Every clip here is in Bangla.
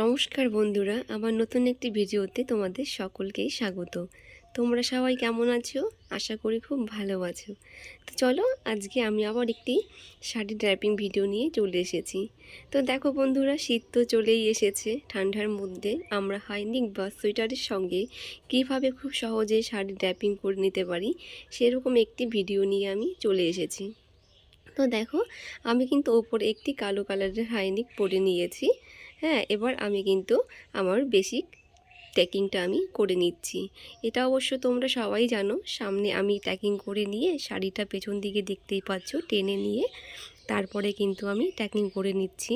নমস্কার বন্ধুরা, আমার নতুন একটি ভিডিওতে তোমাদের সকলকেই স্বাগত। তোমরা সবাই কেমন আছো? আশা করি খুব ভালো আছো। তো চলো, আজকে আমি আবার একটি শাড়ি ড্রাইপিং ভিডিও নিয়ে চলে এসেছি। তো দেখো বন্ধুরা, শীত তো চলেই এসেছে, ঠান্ডার মধ্যে আমরা হাইনিক বা সোয়েটারের সঙ্গে কীভাবে খুব সহজে শাড়ি ড্রাইপিং করে নিতে পারি, সেরকম একটি ভিডিও নিয়ে আমি চলে এসেছি। তো দেখো, আমি কিন্তু ওপরে একটি কালো কালারের হাইনিক পরে নিয়েছি। হ্যাঁ এবার আমি কিন্তু আমার বেসিক ট্যাকিংটা আমি করে নিচ্ছি। এটা অবশ্য তোমরা সবাই জানো, সামনে আমি ট্যাকিং করে নিয়ে শাড়িটা পেছন দিকে দেখতেই পাচ্ছ, টেনে নিয়ে তারপরে কিন্তু আমি ট্যাকিং করে নিচ্ছি।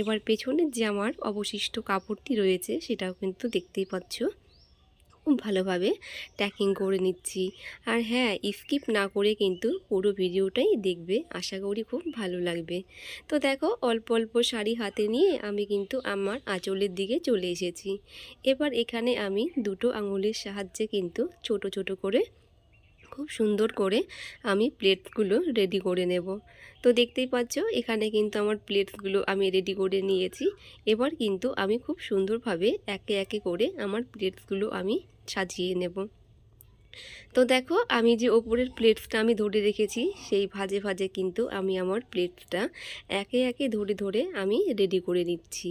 এবার পেছনের যে আমার অবশিষ্ট কাপড়টি রয়েছে, সেটাও কিন্তু দেখতেই পাচ্ছ। খুব ভালোভাবে ট্যাকিং করে নিচ্ছি। আর হ্যাঁ স্কিপ না করে কিন্তু পুরো ভিডিওটাই দেখবে। আশা করি খুব ভালো লাগবে। তো দেখো, অল্প অল্প শাড়ি হাতে নিয়ে আমি কিন্তু আমার আঁচলের দিকে চলে এসেছি। এবার এখানে আমি দুটো আঙুলের সাহায্যে কিন্তু ছোট ছোট করে খুব সুন্দর করে আমি প্লেটগুলো রেডি করে নেব। তো দেখতেই পাচ্ছ, এখানে কিন্তু আমার প্লেটসগুলো আমি রেডি করে নিয়েছি। এবার কিন্তু আমি খুব সুন্দরভাবে একে একে করে আমার প্লেটসগুলো আমি সাজিয়ে নেব। তো দেখো, আমি যে ওপরের প্লেটসটা আমি ধরে রেখেছি, সেই ভাজে ভাজে কিন্তু আমি আমার প্লেটসটা একে একে ধরে ধরে আমি রেডি করে নিচ্ছি।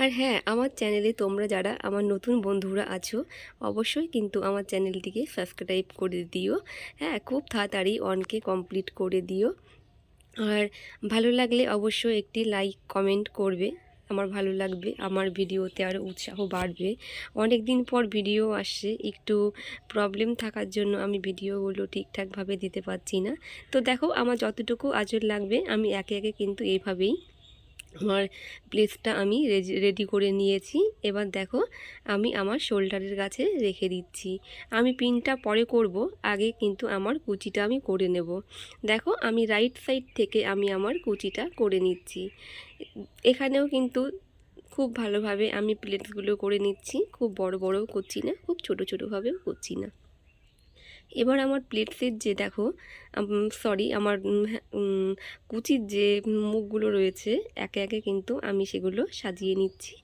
আর হ্যাঁ আমার চ্যানেলে তোমরা যারা আমার নতুন বন্ধুরা আছো, অবশ্যই কিন্তু আমার চ্যানেলটিকে সাবস্ক্রাইব করে দিও। হ্যাঁ খুব তাড়াতাড়ি অনকে কমপ্লিট করে দিও। আর ভালো লাগলে অবশ্যই একটি লাইক, কমেন্ট করবে। আমার ভালো লাগবে, আমার ভিডিওতে আরও উৎসাহ বাড়বে। অনেক দিন পর ভিডিও আসছে, একটু প্রবলেম থাকার জন্য আমি ভিডিওগুলো ঠিকঠাকভাবে দিতে পারছি না। তো দেখো, আমার যতটুকু আজর লাগবে, আমি একে একে কিন্তু এইভাবেই আমার প্লেসটা আমি রেডি করে নিয়েছি। এবার দেখো, আমি আমার শোল্ডারের কাছে রেখে দিচ্ছি। আমি পিনটা পরে করব, আগে কিন্তু আমার কুচিটা আমি করে নেব। দেখো, আমি রাইট সাইড থেকে আমি আমার কুচিটা করে নিচ্ছি। এখানেও কিন্তু খুব ভালোভাবে আমি প্লেটসগুলো করে নিচ্ছি। খুব বড় বড়ও করছি না, খুব ছোট ছোটোভাবেও করছি না। এবার আমার প্লেটসের যে দেখো সরি আমার কুচির যে মুখগুলো রয়েছে, একে একে কিন্তু আমি সেগুলো সাজিয়ে নিচ্ছি।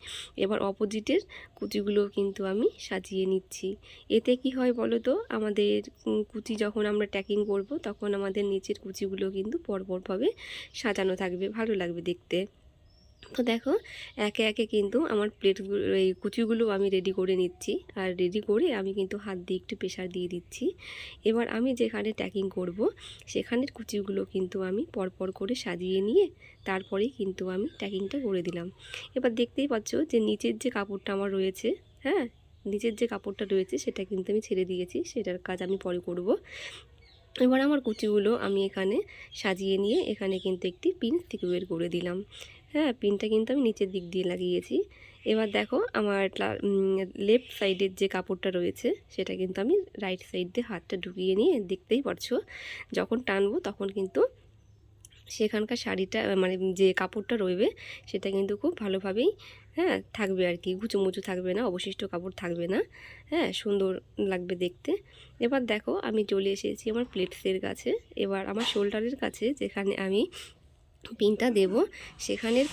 এবার অপোজিটের কুচিগুলো কিন্তু আমি সাজিয়ে নিচ্ছি। এতে কি হয় বলো তো আমাদের কুচি যখন আমরা ট্যাকিং করব, তখন আমাদের নিচের কুচিগুলো কিন্তু পরপরভাবে সাজানো থাকবে, ভালো লাগবে দেখতে। তো দেখো, একে একে কিন্তু আমার প্লেটগুলো, এই কুচিগুলো আমি রেডি করে নিচ্ছি। আর রেডি করে আমি কিন্তু হাত দিয়ে একটু প্রেশার দিয়ে দিচ্ছি। এবার আমি যেখানে ট্যাকিং করব, সেখানের কুচিগুলো কিন্তু আমি পরপর করে সাজিয়ে নিয়ে তারপরেই কিন্তু আমি ট্যাকিংটা করে দিলাম। এবার দেখতেই পাচ্ছ যে নিচের যে কাপড়টা আমার রয়েছে হ্যাঁ? নিচের যে কাপড়টা রয়েছে, সেটা কিন্তু আমি ছেড়ে দিয়েছি, সেটার কাজ আমি পরে করব। এবার আমার কুচিগুলো আমি এখানে সাজিয়ে নিয়ে এখানে কিন্তু একটি পিন সিকিউর করে দিলাম। হ্যাঁ পিনটা কিন্তু আমি নিচের দিক দিয়ে লাগিয়েছি। এবার দেখো আমার লেফট সাইডের যে কাপড়টা রয়েছে, সেটা কিন্তু আমি রাইট সাইড দিয়ে হাতটা ঢুকিয়ে নিয়ে দেখতেই পারছ। যখন টানবো তখন কিন্তু সেখানকার শাড়িটা মানে যে কাপড়টা রইবে, সেটা কিন্তু খুব ভালোভাবেই হ্যাঁ থাকবে আর কি। মুচু থাকবে না, অবশিষ্ট কাপড় থাকবে না হ্যাঁ সুন্দর লাগবে দেখতে। এবার দেখো আমি চলে এসেছি আমার প্লেটসের কাছে। এবার আমার শোল্ডারের কাছে, যেখানে আমি পিনটা দেব। সেখানের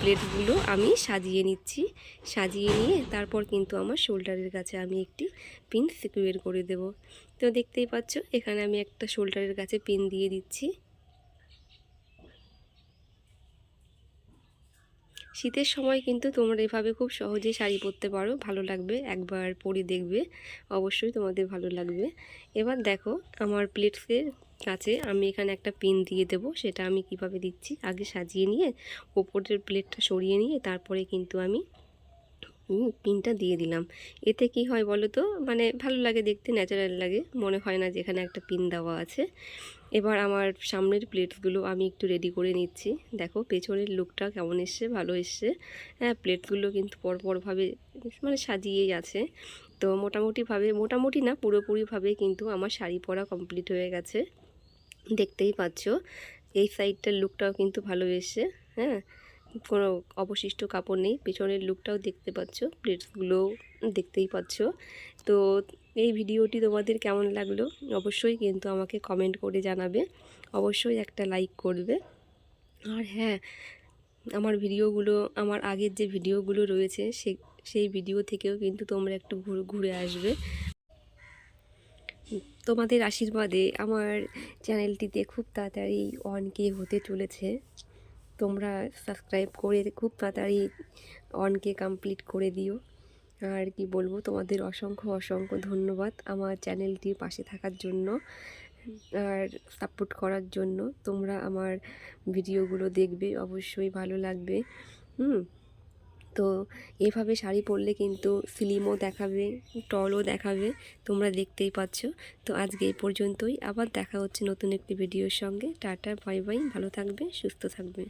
প্লেটগুলো আমি সাজিয়ে নিচ্ছি। সাজিয়ে নিয়ে তারপর কিন্তু আমার শোল্ডারের কাছে আমি একটি পিন সিকিউর করে দেব। তো দেখতেই পাচ্ছ, এখানে আমি একটা শোল্ডারের কাছে পিন দিয়ে দিচ্ছি। শীতের সময় কিন্তু তোমরা এভাবে খুব সহজেই শাড়ি পরতে পারো। ভালো লাগবে, একবার পরে দেখবে। অবশ্যই তোমাদের ভালো লাগবে। এবার দেখো, আমার প্লেটসের কাছে আমি এখানে একটা পিন দিয়ে দেব, সেটা আমি কীভাবে দিচ্ছি, আগে সাজিয়ে নিয়ে, ওপরের প্লেটটা সরিয়ে নিয়ে, তারপরে কিন্তু আমি পিনটা দিয়ে দিলাম। এতে কি হয় বলো তো মানে ভালো লাগে, দেখতে ন্যাচারাল লাগে, মনে হয় না যে এখানে একটা পিন দেওয়া আছে। এবার আমার সামনের প্লেটসগুলো আমি একটু রেডি করে নিচ্ছি। দেখো, পেছনের লুকটা কেমন এসছে, ভালো এসছে। হ্যাঁ প্লেটগুলো কিন্তু পরপরভাবে মানে সাজিয়েই আছে। তো মোটামুটিভাবে, মোটামুটি না, পুরোপুরিভাবে কিন্তু আমার শাড়ি পরা কমপ্লিট হয়ে গেছে। দেখতেই পাচ্ছ। এই সাইডটার লুকটাও কিন্তু ভালো এসছে হ্যাঁ? কোনো অবশিষ্ট কাপড় নেই, পেছনের লুকটাও দেখতে পাচ্ছ প্লেটসগুলোও দেখতেই পাচ্ছ। তো এই ভিডিওটি তোমাদের কেমন লাগল অবশ্যই কিন্তু আমাকে কমেন্ট করে জানাবে, অবশ্যই একটা লাইক করবে। আর হ্যাঁ আমার ভিডিওগুলো, আমার আগের যে ভিডিওগুলো রয়েছে সে, সেই ভিডিও থেকেও কিন্তু তোমরা একটু ঘুরে আসবে। তোমাদের আশীর্বাদে আমার চ্যানেলটিতে খুব তাড়াতাড়ি ওয়ান কে হতে চলেছে। তোমরা সাবস্ক্রাইব করে খুব তাড়াতাড়ি ওয়ান কে কমপ্লিট করে দিও। আর কি বলব, তোমাদের অসংখ্য অসংখ্য ধন্যবাদ আমার চ্যানেলটির পাশে থাকার জন্য আর সাপোর্ট করার জন্য। তোমরা আমার ভিডিওগুলো দেখবে, অবশ্যই ভালো লাগবে। হুম। তো এভাবে শাড়ি পরলে কিন্তু ফিল্মও দেখাবে টলও দেখাবে, তোমরা দেখতেই পাচ্ছ। তো আজকে এই পর্যন্তই, আবার দেখা হচ্ছে নতুন একটি ভিডিওর সঙ্গে। টাটা বাই বাই ভালো থাকবে, সুস্থ থাকবে।